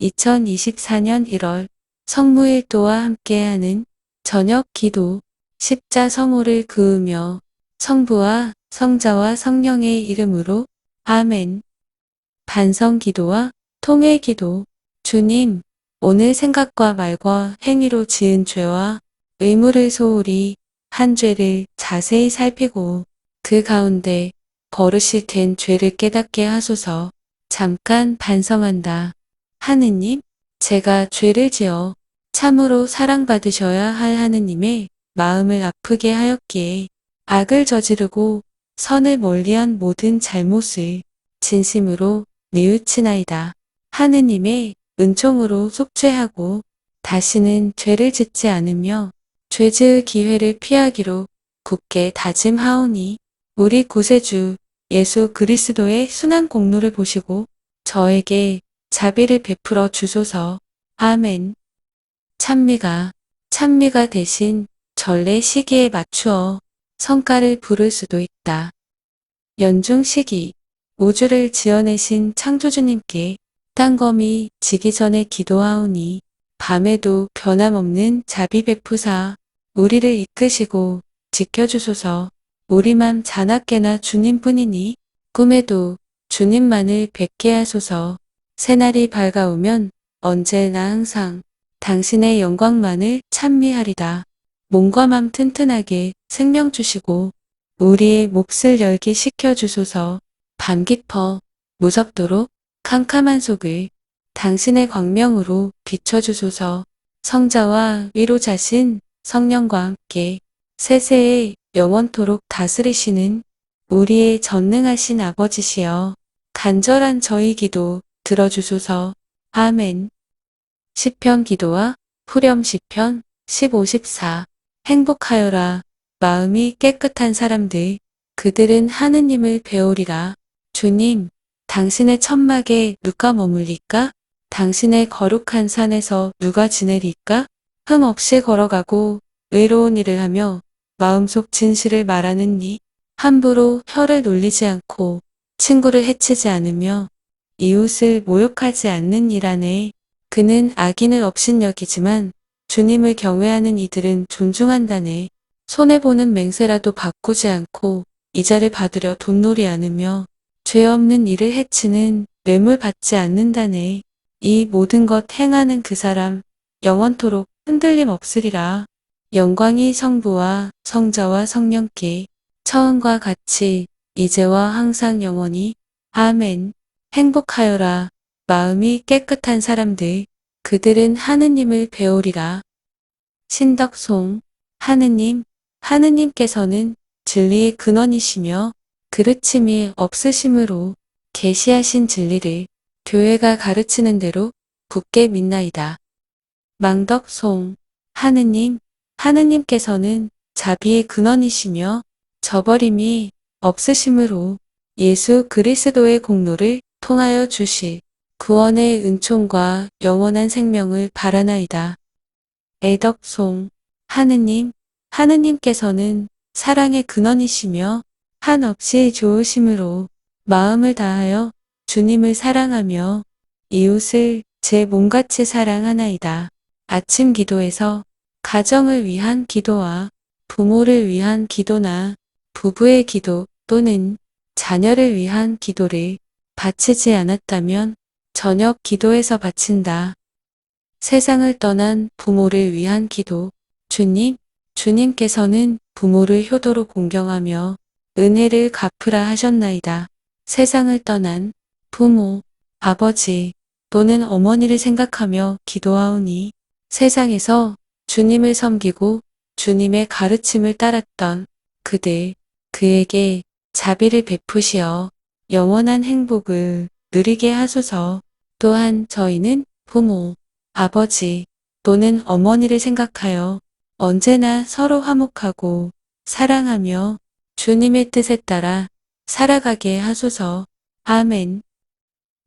2024년 1월 성무일도와 함께하는 저녁 기도 십자 성호를 그으며 성부와 성자와 성령의 이름으로 아멘. 반성 기도와 통일 기도. 주님, 오늘 생각과 말과 행위로 지은 죄와 의무를 소홀히 한 죄를 자세히 살피고 그 가운데 버릇이 된 죄를 깨닫게 하소서. 잠깐 반성한다. 하느님, 제가 죄를 지어 참으로 사랑받으셔야 할 하느님의 마음을 아프게 하였기에 악을 저지르고 선을 멀리한 모든 잘못을 진심으로 뉘우치나이다. 하느님의 은총으로 속죄하고 다시는 죄를 짓지 않으며 죄 지을 기회를 피하기로 굳게 다짐하오니 우리 구세주 예수 그리스도의 순한 공로를 보시고 저에게 자비를 베풀어 주소서. 아멘. 찬미가 찬미가 대신 전래 시기에 맞추어 성가를 부를 수도 있다. 연중 시기 우주를 지어내신 창조주님께 땅검이 지기 전에 기도하오니 밤에도 변함없는 자비 베푸사 우리를 이끄시고 지켜주소서 우리만 자나깨나 주님뿐이니 꿈에도 주님만을 뵙게 하소서 새날이 밝아오면 언제나 항상 당신의 영광만을 찬미하리다. 몸과 맘 튼튼하게 생명 주시고 우리의 몫을 열게 시켜 주소서 밤 깊어 무섭도록 캄캄한 속을 당신의 광명으로 비춰주소서 성자와 위로 자신 성령과 함께 세세에 영원토록 다스리시는 우리의 전능하신 아버지시여 간절한 저희 기도 들어주소서. 아멘. 시편 기도와 후렴 시편 1514 행복하여라. 마음이 깨끗한 사람들 그들은 하느님을 배우리라. 주님 당신의 천막에 누가 머물리까? 당신의 거룩한 산에서 누가 지내리까? 흠 없이 걸어가고 외로운 일을 하며 마음속 진실을 말하는 니 함부로 혀를 놀리지 않고 친구를 해치지 않으며 이웃을 모욕하지 않는 이라네. 그는 악인을 업신여기지만 주님을 경외하는 이들은 존중한다네. 손해보는 맹세라도 바꾸지 않고 이자를 받으려 돈놀이 않으며 죄 없는 일을 해치는 뇌물 받지 않는다네. 이 모든 것 행하는 그 사람 영원토록 흔들림 없으리라. 영광이 성부와 성자와 성령께 처음과 같이 이제와 항상 영원히 아멘. 행복하여라. 마음이 깨끗한 사람들 그들은 하느님을 배우리라. 신덕송 하느님 하느님께서는 진리의 근원이시며 그르침이 없으심으로 계시하신 진리를 교회가 가르치는 대로 굳게 믿나이다. 망덕송 하느님 하느님께서는 자비의 근원이시며 저버림이 없으심으로 예수 그리스도의 공로를 통하여 주실 구원의 은총과 영원한 생명을 바라나이다. 애덕송 하느님 하느님께서는 사랑의 근원이시며 한없이 좋으심으로 마음을 다하여 주님을 사랑하며 이웃을 제 몸같이 사랑하나이다. 아침 기도에서 가정을 위한 기도와 부모를 위한 기도나 부부의 기도 또는 자녀를 위한 기도를 바치지 않았다면 저녁 기도에서 바친다. 세상을 떠난 부모를 위한 기도. 주님, 주님께서는 부모를 효도로 공경하며 은혜를 갚으라 하셨나이다. 세상을 떠난 부모, 아버지 또는 어머니를 생각하며 기도하오니 세상에서 주님을 섬기고 주님의 가르침을 따랐던 그들, 그에게 자비를 베푸시어 영원한 행복을 누리게 하소서. 또한 저희는 부모, 아버지 또는 어머니를 생각하여 언제나 서로 화목하고 사랑하며 주님의 뜻에 따라 살아가게 하소서. 아멘.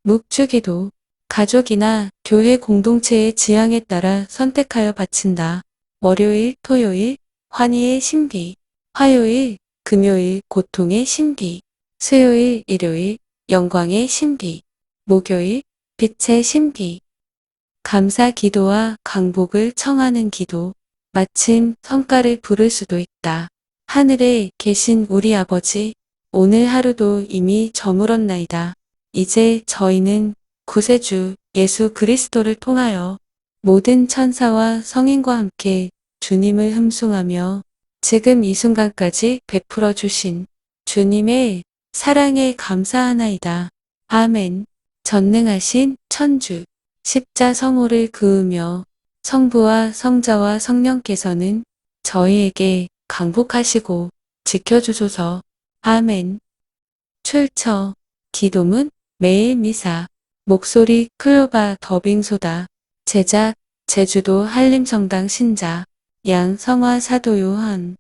묵주기도 가족이나 교회 공동체의 지향에 따라 선택하여 바친다. 월요일, 토요일, 환희의 신비, 화요일, 금요일, 고통의 신비, 수요일, 일요일, 영광의 신비, 목요일, 빛의 신비, 감사 기도와 강복을 청하는 기도. 마침 성가를 부를 수도 있다. 하늘에 계신 우리 아버지, 오늘 하루도 이미 저물었나이다. 이제 저희는 구세주 예수 그리스도를 통하여 모든 천사와 성인과 함께 주님을 흠숭하며 지금 이 순간까지 베풀어 주신 주님의 사랑에 감사하나이다. 아멘. 전능하신 천주 십자 성호를 그으며 성부와 성자와 성령께서는 저희에게 강복하시고 지켜주소서. 아멘. 출처 기도문 매일 미사 목소리 클로바 더빙소다 제작 제주도 한림성당 신자 양 성화 사도 요한